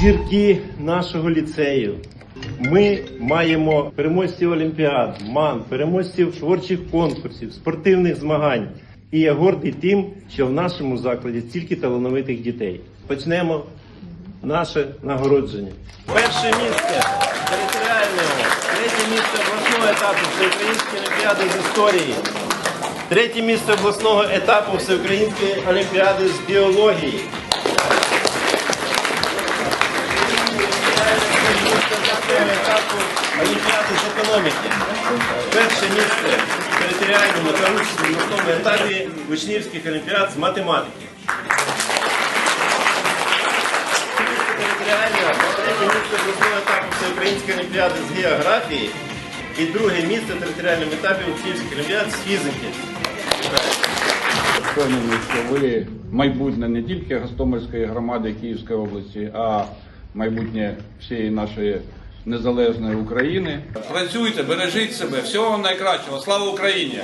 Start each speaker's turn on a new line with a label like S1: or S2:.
S1: зірки нашого ліцею. Ми маємо переможців олімпіад, ман, переможців творчих конкурсів, спортивних змагань. І я гордий тим, що в нашому закладі стільки талановитих дітей. Почнемо наше нагородження. Перше місце територіального, третє місце обласного етапу Всеукраїнської олімпіади з історії, третє місце обласного етапу Всеукраїнської олімпіади з біології. Територіальне етапу Олімпіади з економіки. Перше місце в територіальному та участь в етапі учнівських олімпіад з математики. третє місце обласного етапу Всеукраїнської олімпіади з географії і друге місце в територіальному етапі Учнівських олімпіад з фізики.
S2: Впевнений, що ви майбутнє не тільки Гостомельської громади Київської області, а майбутнє всієї нашої незалежної України.
S3: Працюйте, бережіть себе. Всього вам найкращого. Слава Україні!